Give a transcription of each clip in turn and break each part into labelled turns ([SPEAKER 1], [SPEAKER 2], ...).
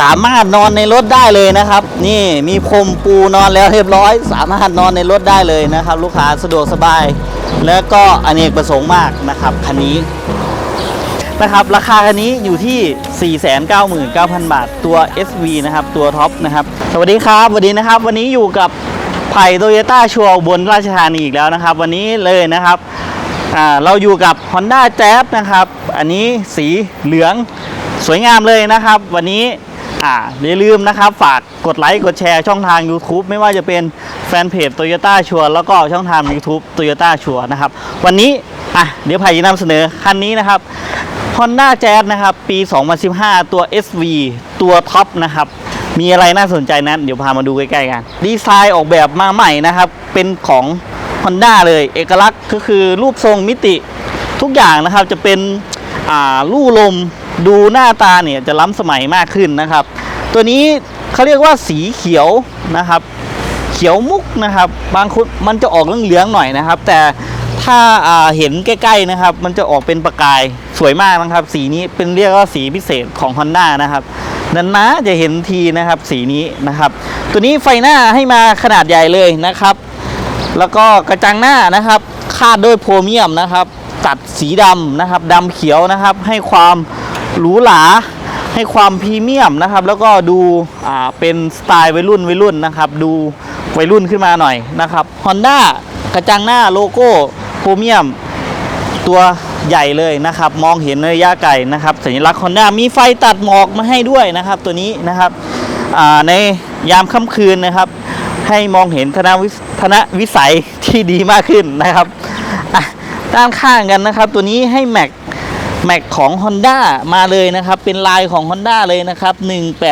[SPEAKER 1] สามารถนอนในรถได้เลยนะครับ นี่มีพรมปูนอนแล้วเรียบร้อย สามารถนอนในรถได้เลยนะครับ ลูกค้าสะดวกสบาย แล้วก็อเนกประสงค์มากนะครับคันนี้นะครับราคาคันนี้อยู่ที่ 499,000 บาทตัว SV นะครับ ตัวท็อปนะครับ สวัสดีครับสวัสดีนะครับ วันนี้อยู่กับไผ่โตโยต้าชัวบนราชธานีอีกแล้วนะครับ วันนี้เลยนะครับเราอยู่กับ Honda Jazz นะครับ อันนี้สีเหลืองสวยงามเลยนะครับ วันนี้ อ่าอย่าลืมนะครับ ฝากกดไลค์กดแชร์ช่องทาง YouTube ไม่ว่าจะเป็นแฟนเพจ Toyota ชัวแล้วก็ช่องทาง YouTube Toyota ชัวนะครับ วันนี้อะเดี๋ยวไผ่จะนำเสนอคันนี้นะครับ Honda Jazz นะครับ ปี 2015 ตัว SV ตัวท็อปนะครับ มีอะไรน่าสนใจนั้น เดี๋ยวพามาดูใกล้ๆกัน ดีไซน์ออกแบบมาใหม่นะครับ เป็นของ Honda เลย เอกลักษณ์ก็คือรูปทรงมิติทุกอย่างนะครับ จะเป็นอ่าลู่ลม ดูหน้าตาเนี่ยจะล้ำสมัยมากขึ้นนะครับ ตัวนี้เขาเรียกว่าสีเขียวนะครับ เขียวมุกนะครับ บางคนมันจะออกเหลืองๆหน่อยนะครับ แต่ถ้าเห็นใกล้ๆนะครับ มันจะออกเป็นประกายสวยมากนะครับ สีนี้เป็นเรียกว่าสีพิเศษของ Honda นะครับนานๆจะเห็นทีนะครับสีนี้นะครับ ตัวนี้ไฟหน้าให้มาขนาดใหญ่เลยนะครับ แล้วก็กระจังหน้านะครับคาดด้วยโพรเมียมนะครับ ตัดสีดำนะครับดำเขียวนะครับ ให้ความ หรูหราให้ความพรีเมียมนะครับ แล้วก็ดูอ่าเป็นสไตล์วัยรุ่นวัยรุ่นนะครับ ดูวัยรุ่นขึ้นมาหน่อยนะครับ Honda กระจังหน้าโลโก้โพรเมียม ตัวใหญ่เลยนะครับ มองเห็นในระยะไกลนะครับ สัญลักษณ์ Honda มีไฟตัดหมอกมาให้ด้วยนะครับ ตัวนี้นะครับในยามค่ำคืนนะครับ ให้มองเห็นทนวิทนวิสัยที่ดีมากขึ้นนะครับด้านข้างกันนะครับ ตัวนี้ให้แม็ก แม็กของ Honda มาเลยนะครับ เป็นลายของ Honda เลยนะครับ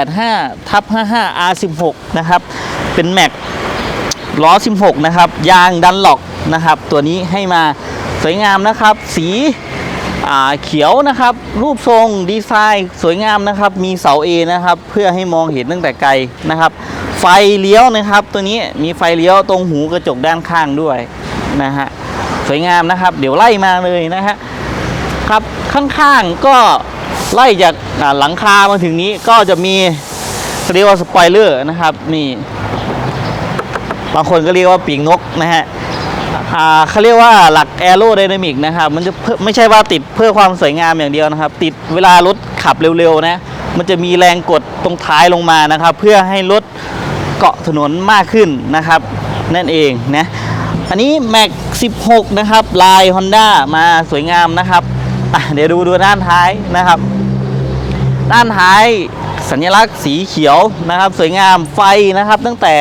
[SPEAKER 1] 185ทับ55 R16 นะครับ เป็นแม็กล้อ 16 นะครับ ยางดันหลอกนะครับ ตัวนี้ให้มาสวยงามนะครับ สีเขียวนะครับ รูปทรงดีไซน์สวยงามนะครับ มีเสา A นะครับ เพื่อให้มองเห็นตั้งแต่ไกลนะครับ ไฟเลี้ยวนะครับ ตัวนี้มีไฟเลี้ยวตรงหูกระจกด้านข้างด้วยนะฮะ สวยงามนะครับ เดี๋ยวไล่มาเลยนะฮะ ครับข้างๆก็ไล่จากาหลังคามาถึงนี้ก็จะมีเรียกว่าสปอยเลอร์นะครับนี่บางคนก็เรียกว่าปีกนกนะฮะเขาเรียกว่าหลักแอโรไดนามิกนะครับมันจะเพื่อไม่ใช่ว่าติดเพื่อความสวยงามอย่างเดียวนะครับ ติดเวลารถขับเร็วๆนะมันจะมีแรงกดตรงท้ายลงมานะครับ เพื่อให้รถเกาะถนนมากขึ้นนะครับ นั่นเองนะอันนี้ Mac 16 นะครับ ลาย Honda มาสวยงามนะครับ เดี๋ยวดูดูด้านท้ายนะครับ ด้านท้ายสัญลักษณ์สีเขียวนะครับ สวยงามไฟนะครับ ตั้งแต่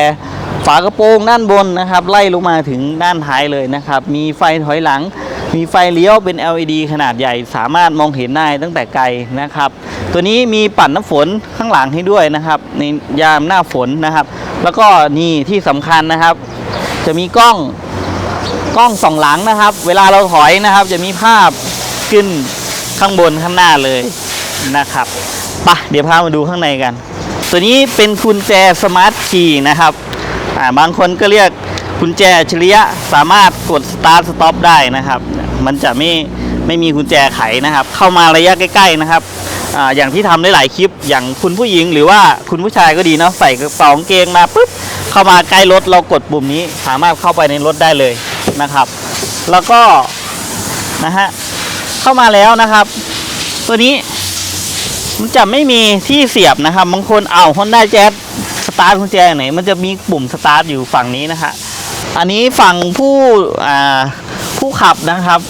[SPEAKER 1] ฝากระโปรงด้านบนนะครับ ไล่ลงมาถึงด้านท้ายเลยนะครับ มีไฟถอยหลัง มีไฟเลี้ยวเป็น LED ขนาดใหญ่สามารถมองเห็นได้ตั้งแต่ไกลนะครับ ตัวนี้มีปั่นน้ำฝนข้างหลังให้ด้วยนะครับ ในยามหน้าฝนนะครับ แล้วก็นี่ที่สำคัญนะครับ จะมีกล้องกล้องสองหลังนะครับ เวลาเราถอยนะครับ จะมีภาพ ขึ้นข้างบนข้างหน้าเลยนะครับไปะเดี๋ยวพามาดูข้างในกัน ตัวนี้เป็นกุญแจสมาร์ทคีย์นะครับาบางคนก็เรียกกุญแจอัจฉริยะสามารถกดสตาร์ทสต็อปได้นะครับ มันจะไม่ไม่มีกุญแจไขนะครับ เข้ามาระยะใกล้ๆนะครับออย่างที่ทำได้หลายคลิป อย่างคุณผู้หญิงหรือว่าคุณผู้ชายก็ดีเนาะใส่กระเป๋าเกงมาปุ๊บเข้ามาใกล้รถเรากดปุ่มนี้ สามารถเข้าไปในรถได้เลยนะครับ แล้วก็นะฮะ เข้ามาแล้วนะครับ ตัวนี้มันจะไม่มีที่เสียบนะครับบางคนเอาฮอนด้าแจ๊สสตาร์ทกุญแจไหน มันจะมีปุ่มสตาร์ทอยู่ฝั่งนี้นะฮะอันนี้ฝั่งผู้อ่าผู้ขับนะครับ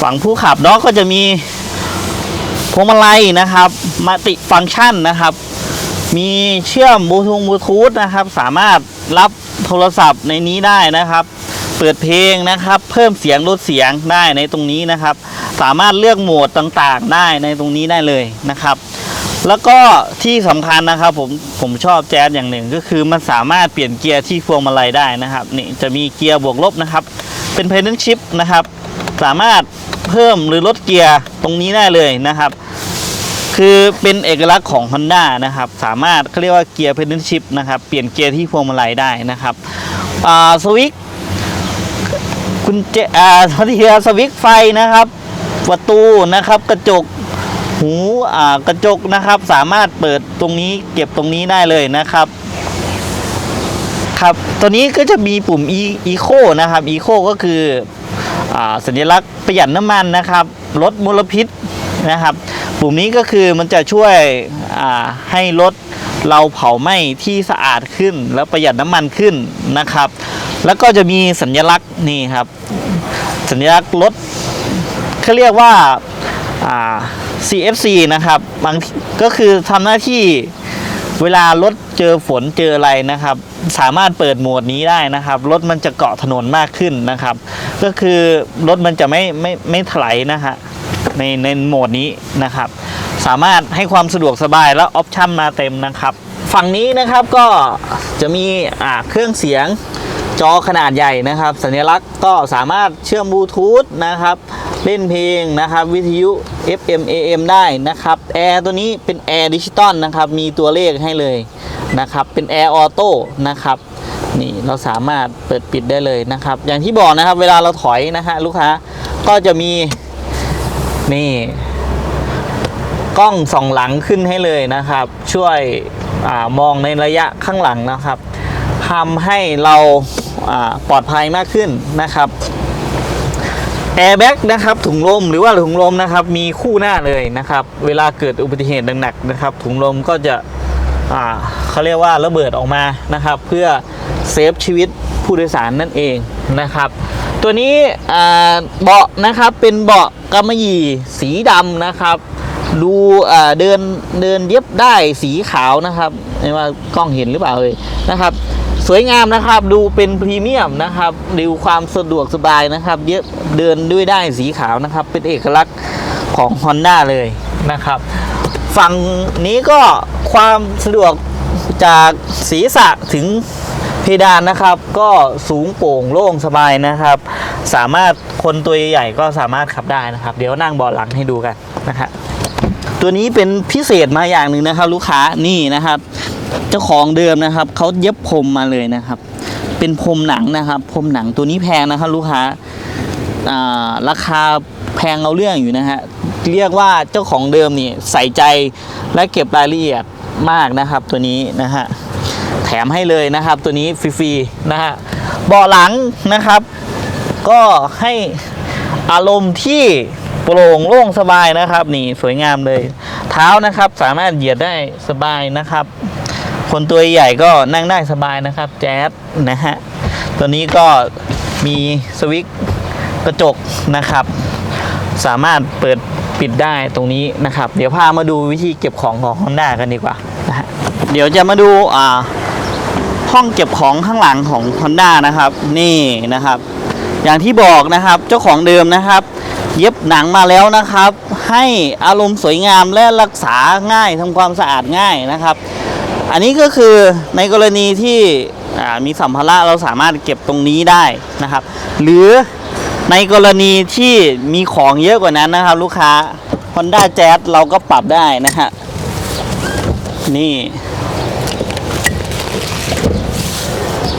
[SPEAKER 1] ฝั่งผู้ขับเนาะก็จะมีพวงมาลัยนะครับมัติฟังก์ชันนะครับ มีเชื่อมบลูทูธบลูทูธนะครับ สามารถรับโทรศัพท์ในนี้ได้นะครับ เปิดเพลงนะครับ เพิ่มเสียงลดเสียงได้ในตรงนี้นะครับ สามารถเลือกโหมดต่างๆ ได้ในตรงนี้ได้เลยนะครับ แล้วก็ที่สำคัญนะครับผมผมชอบแจ๊สอย่างหนึ่งก็คือมันสามารถเปลี่ยนเกียร์ที่พวงมาลัยได้นะครับนี่จะมีเกียร์บวกลบนะครับ เป็นเพน l ชิปนะครับ สามารถเพิ่มหรือลดเกียร์ตรงนี้ได้เลยนะครับ คือเป็นเอกลักษณ์ของ Honda นะครับ สามารถเขาเรียกว่าเกียร์เพน l ชิปนะครับเปลี่ยนเกียร์ที่พวงมาลัยได้นะครับสวิตช์คุณเจอ่าทีสวิตช์ไฟนะครับ ประตูนะครับ กระจกหูอ่ากระจกนะครับ สามารถเปิดตรงนี้เก็บตรงนี้ได้เลยนะครับครับตัวนี้ก็จะมีปุ่ม e eco นะครับ eco ก็คืออาสัญลักษณ์ประหยัดน้ำมันนะครับ ลดมลพิษนะครับ ปุ่มนี้ก็คือมันจะช่วยอ่าให้รถเราเผาไหม้ที่สะอาดขึ้น แล้วประหยัดน้ำมันขึ้นนะครับ แล้วก็จะมีสัญลักษณ์นี่ครับ สัญลักษณ์รถ เขาเรียกว่าา CFC นะครับบางก็คือทำหน้าที่เวลารถเจอฝนเจออะไรนะครับ สามารถเปิดโหมดนี้ได้นะครับรถมันจะเกาะถนนมากขึ้นนะครับ ก็คือรถมันจะไม่ไม่ไม่ถลายนะฮะในในโหมดนี้นะครับ สามารถให้ความสะดวกสบายและออปชั่นมาเต็มนะครับ ฝั่งนี้นะครับก็จะมีอ่าเครื่องเสียงจอขนาดใหญ่นะครับ สัญลักษณ์ก็สามารถเชื่อมบลูทูธนะครับ เล่นเพลงนะครับ วิทยุ FM AM ได้นะครับแอร์ตัวนี้เป็นแอร์ดิจิตอลนะครับมีตัวเลขให้เลยนะครับเป็นแอร์ออโต้นะครับนี่เราสามารถเปิดปิดได้เลยนะครับ อย่างที่บอกนะครับเวลาเราถอยนะฮะลูกค้าก็จะมีนี่กล้องสองหลังขึ้นให้เลยนะครับ ช่วยอมองในระยะข้างหลังนะครับทำให้เราปลอดภัยมากขึ้นนะครับ แอร์แบ็กนะครับถุงลมหรือว่าถุงลมนะครับมีคู่หน้าเลยนะครับ เวลาเกิดอุบัติเหตุหนักๆนะครับ ถุงลมก็จะเขาเรียกว่าระเบิดออกมานะครับ เพื่อเซฟชีวิตผู้โดยสารนั่นเองนะครับ ตัวนี้เบาะนะครับเป็นเบาะกำมะหยี่สีดำนะครับ ดูเดินเดินเย็บได้สีขาวนะครับไม่ว่ากล้องเห็นหรือเปล่าเลยนะครับ สวยงามนะครับดูเป็นพรีเมียมนะครับดูความสะดวกสบายนะครับเยอะเดินด้วยได้สีขาวนะครับ เป็นเอกลักษณ์ของ Honda เลยนะครับ ฝั่งนี้ก็ความสะดวกจากศีรษะถึงเพดานนะครับ ก็สูงโปร่งโล่งสบายนะครับ สามารถคนตัวใหญ่ก็สามารถขับได้นะครับ เดี๋ยวนั่งเบาะหลังให้ดูกันนะครับตัวนี้เป็นพิเศษมาอย่างหนึ่งนะครับ ลูกค้านี่นะครับ เจ้าของเดิมนะครับเขาเย็บพรมมาเลยนะครับ เป็นพรมหนังนะครับพรมหนังตัวนี้แพงนะครับลูกค้าอ่าราคาแพงเอาเรื่องอยู่นะฮะเรียกว่าเจ้าของเดิมนี่ใส่ใจและเก็บรายละเอียดมากนะครับตัวนี้นะฮะแถมให้เลยนะครับตัวนี้ฟรีๆนะฮะเบาะหลังนะครับ ก็ให้อารมณ์ที่โปร่งโล่งสบายนะครับ นี่สวยงามเลย เท้านะครับสามารถเหยียดได้สบายนะครับ คนตัวใหญ่ก็นั่งได้สบายนะครับ แจ๊สนะฮะ ตัวนี้ก็มีสวิตกระจกนะครับ สามารถเปิดปิดได้ตรงนี้นะครับ เดี๋ยวพามาดูวิธีเก็บของของ Honda กันดีกว่านะฮะเดี๋ยวจะมาดูอ่าห้องเก็บของข้างหลังของ Honda นะครับ นี่นะครับ อย่างที่บอกนะครับเจ้าของเดิมนะครับ เย็บหนังมาแล้วนะครับ ให้อารมณ์สวยงามและรักษาง่ายทำความสะอาดง่ายนะครับ อันนี้ก็คือในกรณีที่มีสัมภาระเราสามารถเก็บตรงนี้ได้นะครับ หรือในกรณีที่มีของเยอะกว่านั้นนะครับ ลูกค้า Honda Jazz เราก็ปรับได้นะฮะนี่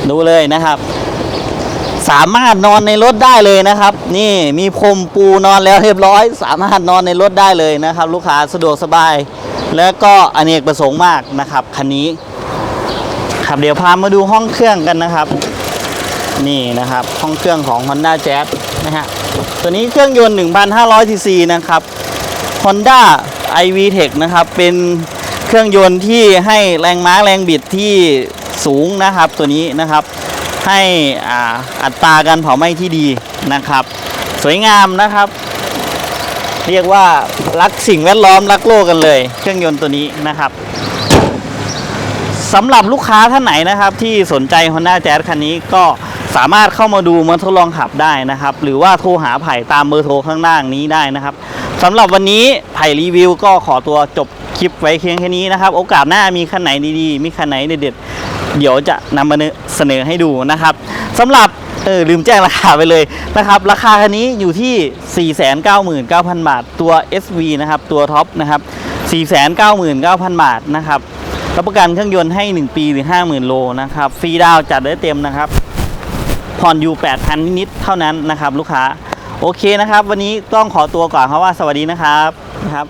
[SPEAKER 1] ดูเลยนะครับ สามารถนอนในรถได้เลยนะครับ นี่มีพรมปูนอนแล้วเรียบร้อย สามารถนอนในรถได้เลยนะครับ ลูกค้าสะดวกสบาย แล้วก็อเนกประสงค์มากนะครับคันนี้ครับเดี๋ยวพามาดูห้องเครื่องกันนะครับ นี่นะครับห้องเครื่องของ Honda Jazz นะฮะตัวนี้เครื่องยนต์ 1,500 cc นะครับ Honda iV Tech นะครับ เป็นเครื่องยนต์ที่ให้แรงม้าแรงบิดที่สูงนะครับตัวนี้นะครับให้ออัตราการเผาไหม้ที่ดีนะครับ สวยงามนะครับ เรียกว่ารักสิ่งแวดล้อมรักโลกกันเลย เครื่องยนต์ตัวนี้นะครับสำหรับลูกค้าท่านไหนนะครับ ที่สนใจ Honda Jazz คันนี้ก็สามารถเข้ามาดูมาทดลองขับได้นะครับ หรือว่าโทรหาไผ่ตามเบอร์โทรข้างล่างนี้ได้นะครับสำหรับวันนี้ไผ่รีวิวก็ขอตัวจบคลิปไว้เพียงแค่นี้นะครับ โอกาสหน้ามีคันไหนดีๆ มีคันไหนเด็ดๆเดี๋ยวจะนำมาเสนอให้ดูนะครับสำหรับ เออลืมแจ้งราคาไปเลยนะครับราคาคันนี้อยู่ที่ 499,000 บาท ตัว SV นะครับตัวท็อปนะครับ 499,000 บาทนะครับรับประกันเครื่องยนต์ให้ 1 ปีหรือ 50,000 โลนะครับฟรีดาวจัดได้เต็มนะครับผ่อนอยู่ 8,000 นิดๆเท่านั้นนะครับ ลูกค้า โอเคนะครับ วันนี้ต้องขอตัวก่อนครับว่าสวัสดีนะครับนะครับ